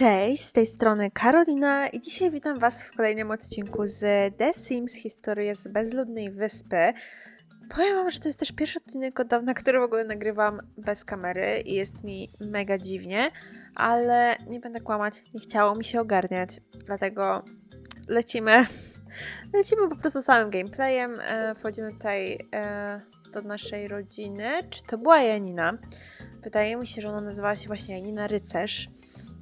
Cześć, z tej strony Karolina i dzisiaj witam Was w kolejnym odcinku z The Sims Historia z bezludnej wyspy. Powiem Wam, że to jest też pierwszy odcinek od dawna, który w ogóle nagrywam bez kamery i jest mi mega dziwnie, ale nie będę kłamać, nie chciało mi się ogarniać, dlatego lecimy, lecimy po prostu samym gameplayem, e, wchodzimy tutaj e, do naszej rodziny. Czy to była Janina? Wydaje mi się, że ona nazywała się właśnie Janina Rycerz.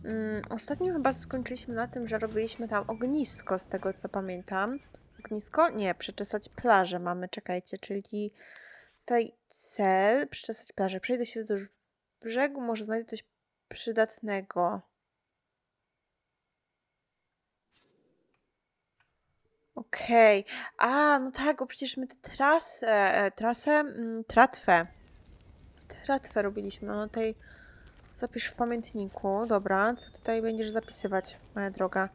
Mm, ostatnio chyba skończyliśmy na tym, że robiliśmy tam ognisko, z tego co pamiętam. Ognisko? Nie, przeczesać plażę mamy, czekajcie, czyli tutaj cel, przeczesać plażę. Przejdę się wzdłuż brzegu, może znajdę coś przydatnego. Okej. A, no tak, bo przecież my tę trasę, e, trasę, mm, tratwę. Tratwę robiliśmy, no tej zapisz w pamiętniku. Dobra, co tutaj będziesz zapisywać, moja droga?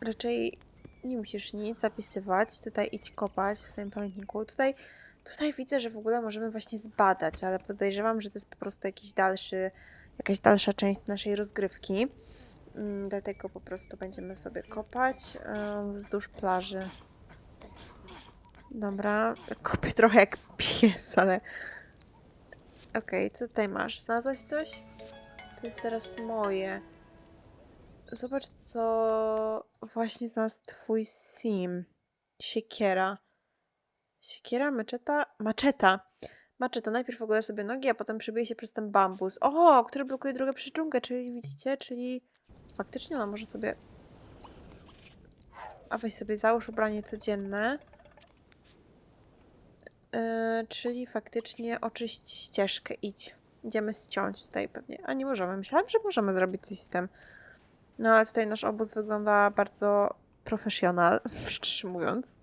Raczej nie musisz nic zapisywać. Tutaj idź kopać w swoim pamiętniku. Tutaj, tutaj widzę, że w ogóle możemy właśnie zbadać, ale podejrzewam, że to jest po prostu jakiś dalszy, jakaś dalsza część naszej rozgrywki. Mm, Dlatego po prostu będziemy sobie kopać wzdłuż plaży. Dobra, kopię trochę jak pies, ale... Okej, co tutaj masz? Znalazłaś coś? To jest teraz moje. Zobacz, co właśnie znalazł twój sim. Siekiera. Siekiera, maczeta? Maczeta. Maczeta. Najpierw ogóle sobie nogi, a potem przebije się przez ten bambus. O, który blokuje drogę przy dżunglę, czyli widzicie? Czyli faktycznie ona może sobie... A weź sobie załóż ubranie codzienne. Yy, czyli faktycznie oczyść ścieżkę, idź. Idziemy ściąć tutaj pewnie. A nie możemy. Myślałam, że możemy zrobić coś z tym. No ale tutaj nasz obóz wygląda bardzo profesjonal, szczerze mówiąc.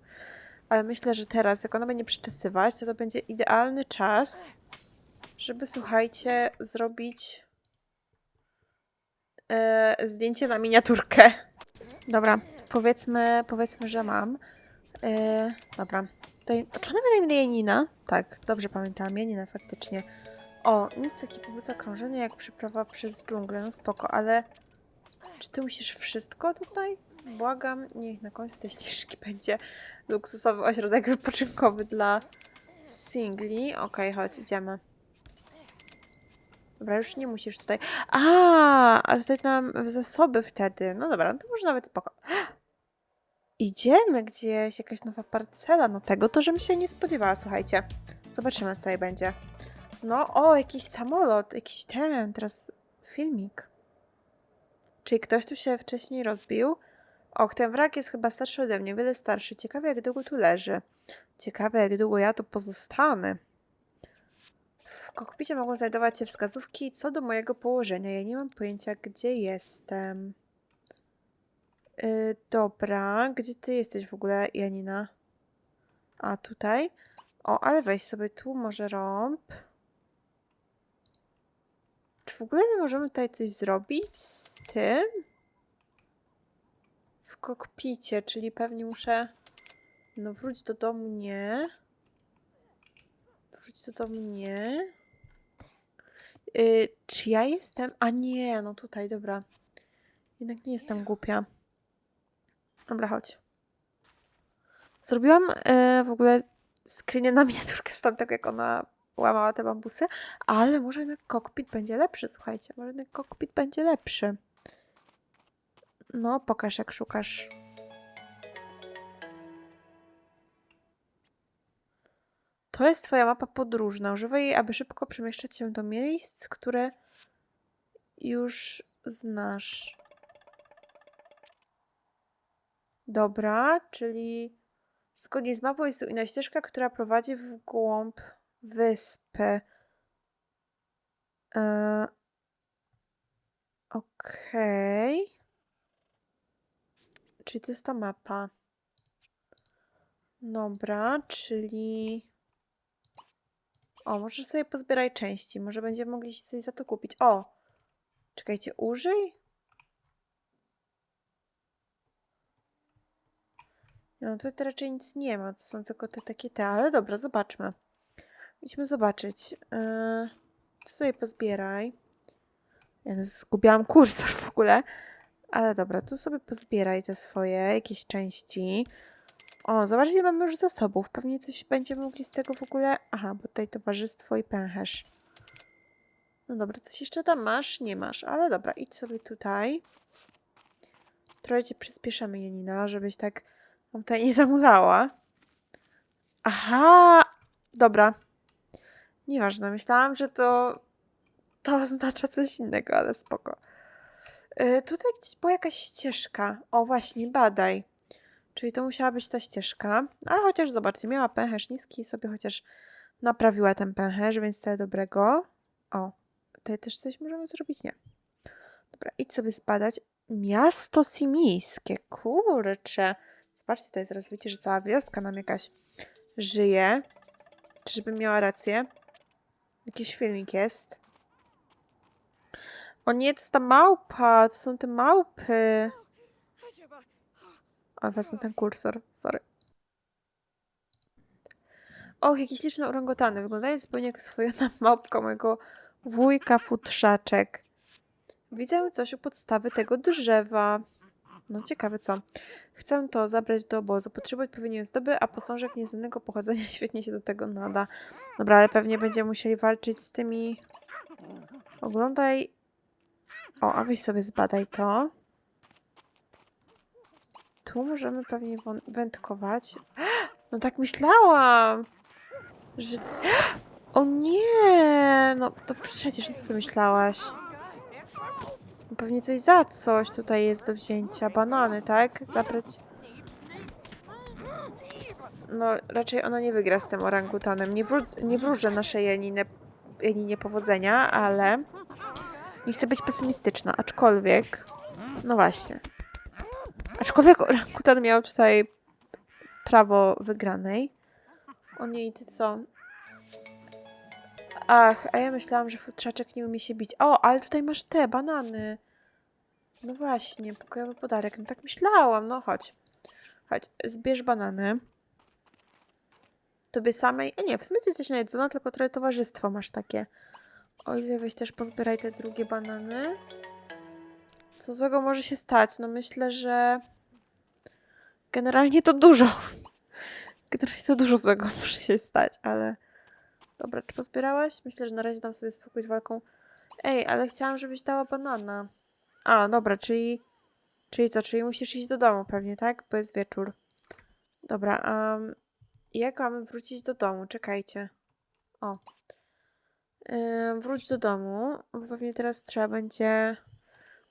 Ale myślę, że teraz, jak ona będzie przyczesywać, to to będzie idealny czas, żeby, słuchajcie, zrobić e, zdjęcie na miniaturkę. Dobra, powiedzmy, powiedzmy, że mam. E, dobra. Tutaj, czy ona ma na imię Janina? Tak, dobrze pamiętam, Janina faktycznie. O, nic takie pobudza krążenia jak przeprawa przez dżunglę, no spoko, ale czy ty musisz wszystko tutaj? Błagam, niech na końcu tej ścieżki będzie luksusowy ośrodek wypoczynkowy dla singli. Okej, chodź, idziemy. Dobra, już nie musisz tutaj. A, a tutaj nam zasoby wtedy. No dobra, no to może nawet spoko. Idziemy gdzieś, jakaś nowa parcela. No tego to, żebym się nie spodziewała, słuchajcie. Zobaczymy, co tutaj będzie. No, o, jakiś samolot, jakiś ten, teraz filmik. Czyli ktoś tu się wcześniej rozbił? Och, ten wrak jest chyba starszy ode mnie, wiele starszy. Ciekawe, jak długo tu leży. Ciekawe, jak długo ja tu pozostanę. W kokpicie mogą znajdować się wskazówki co do mojego położenia. Ja nie mam pojęcia, gdzie jestem. Yy, dobra, gdzie ty jesteś w ogóle, Janina? A, tutaj? O, ale weź sobie tu może rąb. Czy w ogóle my możemy tutaj coś zrobić z tym? W kokpicie, czyli pewnie muszę... No wróć do domu, nie. Wróć do domu, nie. Yy, czy ja jestem... A nie, no tutaj, dobra. Jednak nie jestem głupia. Dobra, chodź. Zrobiłam e, w ogóle screenie na miniaturkę z tamtego, jak ona łamała te bambusy, ale może jednak kokpit będzie lepszy, słuchajcie. Może jednak kokpit będzie lepszy. No, pokaż jak szukasz. To jest twoja mapa podróżna. Używaj jej, aby szybko przemieszczać się do miejsc, które już znasz. Dobra, czyli zgodnie z mapą jest tu inna ścieżka, która prowadzi w głąb wyspy. E, Okej. Czyli to jest ta mapa. Dobra, czyli... O, może sobie pozbieraj części. Może będziemy mogli coś za to kupić. O! Czekajcie, użyj? No tutaj to raczej nic nie ma, to są tylko te takie te, ale dobra, zobaczmy. Idźmy zobaczyć. Yy, sobie pozbieraj. Ja zgubiłam kursor w ogóle. Ale dobra, tu sobie pozbieraj te swoje jakieś części. O, zobacz, ile mamy już zasobów. Pewnie coś będziemy mogli z tego w ogóle... Aha, bo tutaj towarzystwo i pęcherz. No dobra, coś jeszcze tam masz? Nie masz, ale dobra, idź sobie tutaj. Trochę cię przyspieszamy, Janina, żebyś tak nam tutaj nie zamulała. Aha! Dobra. Nieważne, myślałam, że to to oznacza coś innego, ale spoko. Y, tutaj gdzieś była jakaś ścieżka. O, właśnie, badaj. Czyli to musiała być ta ścieżka. Ale chociaż zobaczcie, miała pęcherz niski i sobie chociaż naprawiła ten pęcherz, więc tyle dobrego. O, tutaj też coś możemy zrobić? Nie. Dobra, idź sobie zbadać. Miasto Simijskie, kurcze. Zobaczcie, tutaj zaraz widzicie, że cała wioska nam jakaś żyje. Czyżbym miała rację? Jakiś filmik jest. O nie, to jest ta małpa, to są te małpy. O, wezmę ten kursor, sorry. Och, jakieś liczne orangutany. Wyglądają zupełnie jak swojona małpka mojego wujka futrzaczek. Widzę coś u podstawy tego drzewa. No ciekawe co. Chcę to zabrać do obozu. Potrzebuję odpowiedniej ozdoby, a posążek nieznanego pochodzenia świetnie się do tego nada. Dobra, ale pewnie będziemy musieli walczyć z tymi... Oglądaj... O, a weź sobie zbadaj to. Tu możemy pewnie wędkować. No tak myślałam, że... O nie! No to przecież, co ty myślałaś? Pewnie coś za coś tutaj jest do wzięcia. Banany, tak? Zabrać... No, raczej ona nie wygra z tym orangutanem. Nie, wró- nie wróżę naszej Janinie, Janinie powodzenia, ale... Nie chcę być pesymistyczna, aczkolwiek... No właśnie. Aczkolwiek orangutan miał tutaj prawo wygranej. O nie, ty co? Ach, a ja myślałam, że futrzaczek nie umie się bić. O, ale tutaj masz te banany. No właśnie, pokojowy podarek. No tak myślałam, no chodź. Chodź, zbierz banany. Tobie samej... A nie, w sumie ty jesteś najedzona, tylko trochę towarzystwo masz takie. O ile weź też pozbieraj te drugie banany. Co złego może się stać? No myślę, że... Generalnie to dużo. Generalnie to dużo złego może się stać, ale... Dobra, czy pozbierałaś? Myślę, że na razie dam sobie spokój z walką. Ej, ale chciałam, żebyś dała banana. A, dobra, czyli... Czyli co? Czyli musisz iść do domu pewnie, tak? Bo jest wieczór. Dobra, um, jak mamy wrócić do domu? Czekajcie. O. Wróć do domu, pewnie teraz trzeba będzie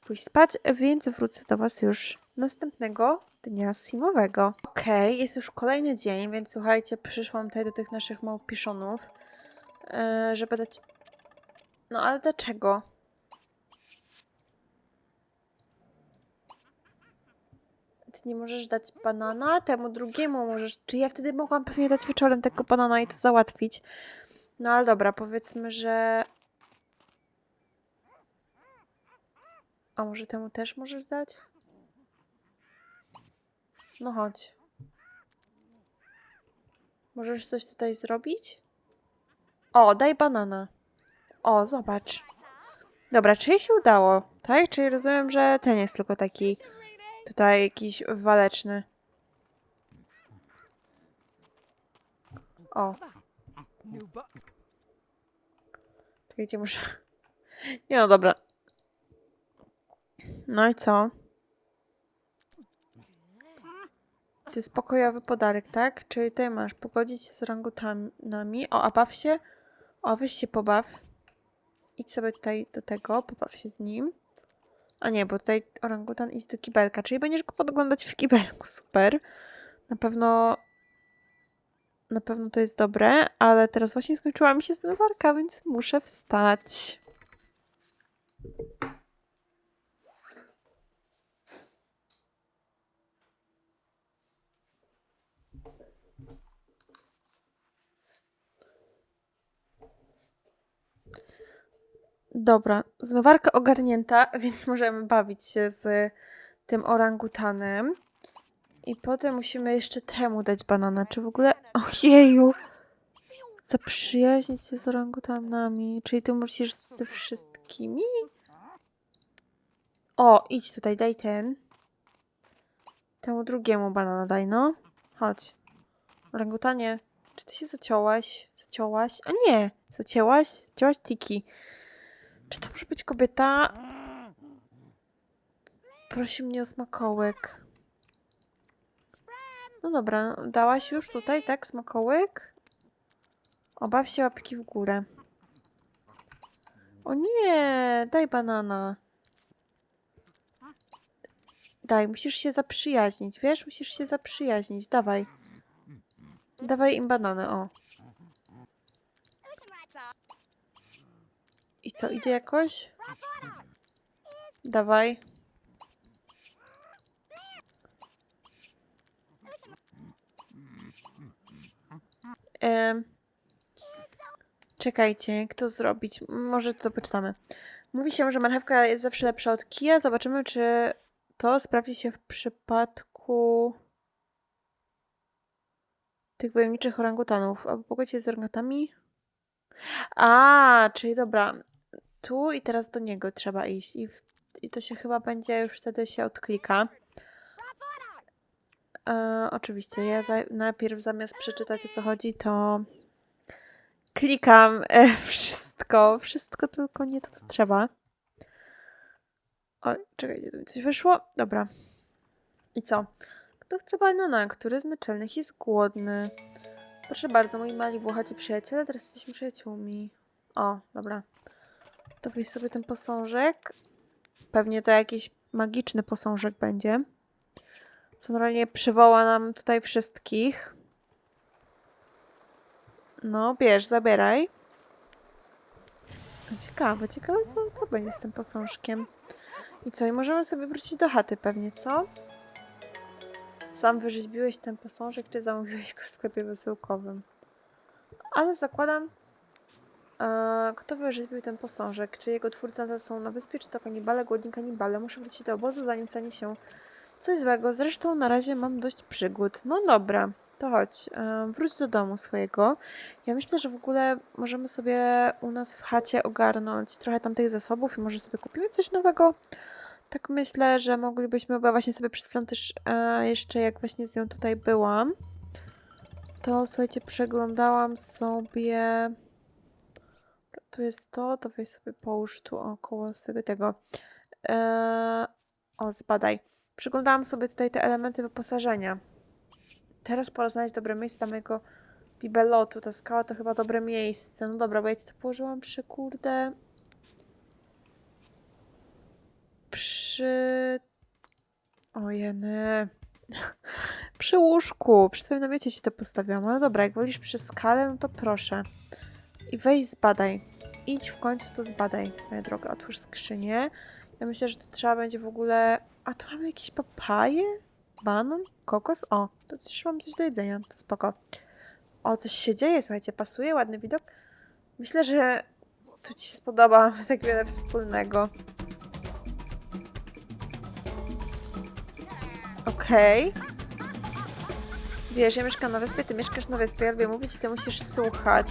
pójść spać, więc wrócę do Was już następnego dnia simowego. Okej, jest już kolejny dzień, więc słuchajcie, przyszłam tutaj do tych naszych małpiszonów, yy, żeby dać... No ale dlaczego? Nie możesz dać banana, temu drugiemu możesz... Czy ja wtedy mogłam pewnie dać wieczorem tego banana i to załatwić? No ale dobra, powiedzmy, że... A może temu też możesz dać? No chodź. Możesz coś tutaj zrobić? O, daj banana. O, zobacz. Dobra, czy jej się udało? Tak? Czyli rozumiem, że ten jest tylko taki tutaj jakiś waleczny. O, Czekajcie, muszę... Nie no, dobra. No i co? To jest pokojowy podarek, tak? Czyli tutaj masz pogodzić się z orangutanami. O, a baw się. O, weź się pobaw. Idź sobie tutaj do tego, pobaw się z nim. A nie, bo tutaj orangutan idź do kibelka, czyli będziesz go podglądać w kibelku. Super. Na pewno na pewno to jest dobre, ale teraz właśnie skończyła mi się zmywarka, więc muszę wstać. Dobra, zmywarka ogarnięta, więc możemy bawić się z tym orangutanem. I potem musimy jeszcze temu dać banana. Czy w ogóle... Ojeju! Zaprzyjaźnić się z orangutanami. Czyli ty musisz ze wszystkimi? O, idź tutaj, daj ten. Temu drugiemu banana daj, no. Chodź. Orangutanie, czy ty się zaciąłaś? Zaciąłaś? A nie! Zacięłaś? Zacięłaś tiki. Czy to może być kobieta? Prosi mnie o smakołyk. No dobra, dałaś już tutaj, tak? Smakołyk? Obaw się łapki w górę. O nie, daj banana. Daj, musisz się zaprzyjaźnić, wiesz? Musisz się zaprzyjaźnić, dawaj. Dawaj im banany, o. co, idzie jakoś? Dawaj. Czekajcie, jak to zrobić? Może to poczytamy. Mówi się, że marchewka jest zawsze lepsza od kija. Zobaczymy, czy to sprawdzi się w przypadku tych wojowniczych orangutanów. A pogodzie z orangutami? A, czyli dobra. Tu i teraz do niego trzeba iść. I, i to się chyba będzie już wtedy się odklika. E, oczywiście, ja za, najpierw zamiast przeczytać o co chodzi, to klikam e, wszystko. Wszystko, tylko nie to, co trzeba. Oj, czekajcie, tu coś wyszło. Dobra. I co? Kto chce banana, który z naczelnych jest głodny? Proszę bardzo, moi mali włochaci przyjaciele, teraz jesteśmy przyjaciółmi. O, dobra. To weź sobie ten posążek. Pewnie to jakiś magiczny posążek będzie. Co normalnie przywoła nam tutaj wszystkich. No, bierz, zabieraj. Ciekawe, ciekawe co, co będzie z tym posążkiem. I co, i możemy sobie wrócić do chaty pewnie, co? Sam wyrzeźbiłeś ten posążek, czy zamówiłeś go w sklepie wysyłkowym? Ale zakładam, kto wyrzeźbił ten posążek? Czy jego twórcy nadal są na wyspie, czy to kanibale, głodni kanibale? Muszę wrócić do obozu, zanim stanie się coś złego. Zresztą na razie mam dość przygód. No dobra, to chodź, e, wróć do domu swojego. Ja myślę, że w ogóle możemy sobie u nas w chacie ogarnąć trochę tamtych zasobów i może sobie kupimy coś nowego. Tak myślę, że moglibyśmy, bo ja właśnie sobie przed chwilą też e, jeszcze jak właśnie z nią tutaj byłam, to słuchajcie, przeglądałam sobie. Tu jest to, to weź sobie połóż tu około swojego tego. E, o, zbadaj. Przeglądałam sobie tutaj te elementy wyposażenia. Teraz pora znaleźć dobre miejsce dla mojego bibelotu. Ta skała to chyba dobre miejsce. No dobra, bo ja ci to położyłam przy kurde przy... Ojeny. przy łóżku. Przy twoim namiocie ci to postawiłam. Ale dobra, jak wolisz przy skale, no to proszę. I weź zbadaj. Idź w końcu to zbadaj, moja droga. Otwórz skrzynię. Ja myślę, że to trzeba będzie w ogóle... A tu mamy jakieś papaje? Banan? Kokos? O, to też mam coś do jedzenia. To spoko. O, coś się dzieje, słuchajcie. Pasuje, ładny widok. Myślę, że tu ci się spodoba. Tak wiele wspólnego. Okej. Wiesz, ja mieszkam na wyspie, ty mieszkasz na wyspie, ja lubię mówić i ty musisz słuchać.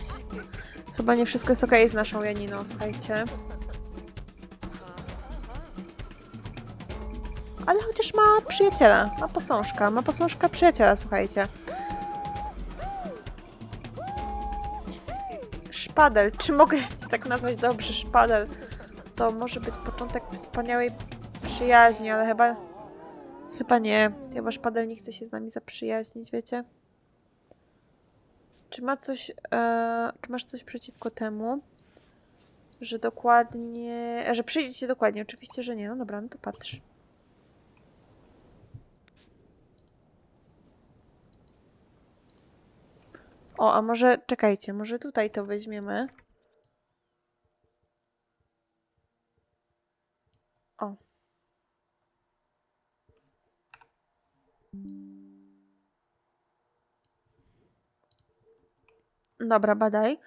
Chyba nie wszystko jest okej z naszą Janiną, słuchajcie. Ale chociaż ma przyjaciela, ma posążka, ma posążka przyjaciela, słuchajcie. Szpadel, czy mogę cię tak nazwać dobrze, szpadel? To może być początek wspaniałej przyjaźni, ale chyba Chyba nie. Chyba szpadel nie chce się z nami zaprzyjaźnić, wiecie? Czy ma coś. E, czy masz coś przeciwko temu? Że dokładnie. Że przyjdzie ci dokładnie. Oczywiście, że nie. No dobra, no to patrz. O, a może czekajcie, może tutaj to weźmiemy. O. Dobra, badaj.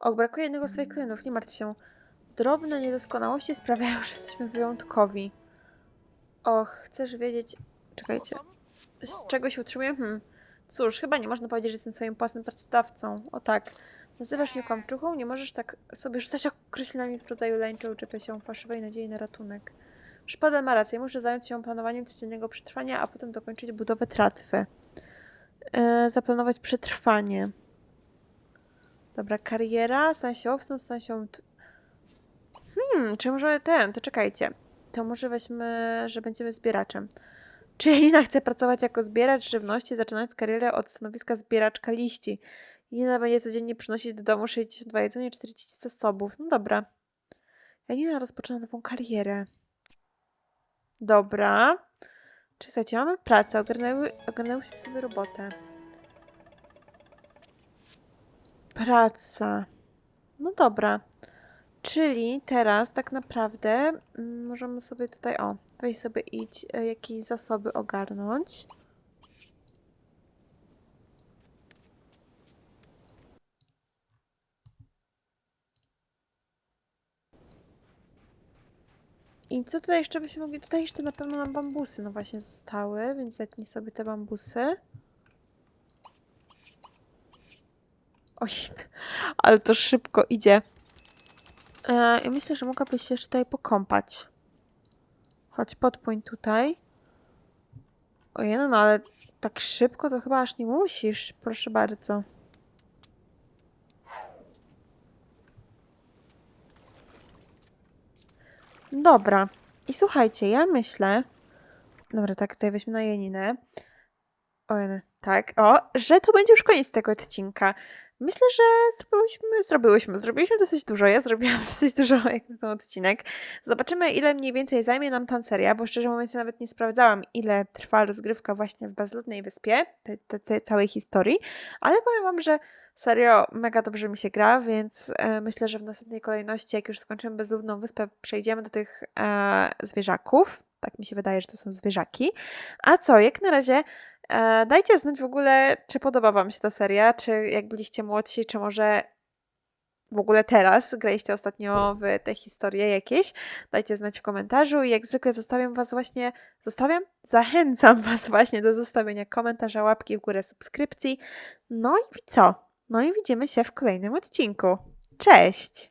O, brakuje jednego z swoich klientów, nie martw się. Drobne niedoskonałości sprawiają, że jesteśmy wyjątkowi. Och, chcesz wiedzieć... Czekajcie. Z czego się utrzymuję? Hmm. Cóż, chyba nie można powiedzieć, że jestem swoim własnym pracodawcą. O tak. Nazywasz mnie kłamczuchą? Nie możesz tak sobie rzucać określeniami w rodzaju lęczy, uczepia się fałszywej nadziei na ratunek. Szpadel ma rację, muszę zająć się planowaniem codziennego przetrwania, a potem dokończyć budowę tratwy. E, zaplanować przetrwanie. Dobra, kariera, stan się owcą, się... Hmm, czy może ten, to czekajcie. To może weźmy, że będziemy zbieraczem. Czy Janina chce pracować jako zbieracz żywności, zaczynając karierę od stanowiska zbieraczka liści? Janina będzie codziennie przynosić do domu 62 jedzenia i 40 zasobów. No dobra. Janina rozpoczyna nową karierę. Dobra. Czy słuchajcie, mamy pracę, ogarnęły, ogarnęłyśmy sobie robotę. Praca. No dobra. Czyli teraz tak naprawdę mm, możemy sobie tutaj, o, weź sobie idź e, jakieś zasoby ogarnąć. I co tutaj jeszcze byśmy mogli? Tutaj jeszcze na pewno nam bambusy, no właśnie zostały, więc zetnij sobie te bambusy. Oj, ale to szybko idzie. E, ja myślę, że mogłabyś się jeszcze tutaj pokąpać. Chodź, podpłyń tutaj. Ojej, no, no ale tak szybko to chyba aż nie musisz. Proszę bardzo. Dobra. I słuchajcie, ja myślę... Dobra, tak, tutaj weźmy na Janinę. Ojej, tak, o, że to będzie już koniec tego odcinka. Myślę, że zrobiłyśmy, zrobiłyśmy, zrobiliśmy dosyć dużo. Ja zrobiłam dosyć dużo jak na ten odcinek. Zobaczymy, ile mniej więcej zajmie nam tam seria, bo szczerze mówiąc, ja nawet nie sprawdzałam, ile trwa rozgrywka właśnie w Bezludnej Wyspie, tej, tej, tej całej historii, ale powiem Wam, że serio mega dobrze mi się gra, więc e, myślę, że w następnej kolejności, jak już skończymy Bezludną Wyspę, przejdziemy do tych e, zwierzaków. Tak mi się wydaje, że to są zwierzaki. A co, jak na razie dajcie znać w ogóle, czy podoba Wam się ta seria, czy jak byliście młodsi, czy może w ogóle teraz graliście ostatnio w te historie jakieś. Dajcie znać w komentarzu i jak zwykle zostawiam Was właśnie, zostawiam? Zachęcam Was właśnie do zostawienia komentarza, łapki w górę, subskrypcji. No i co? No i widzimy się w kolejnym odcinku. Cześć!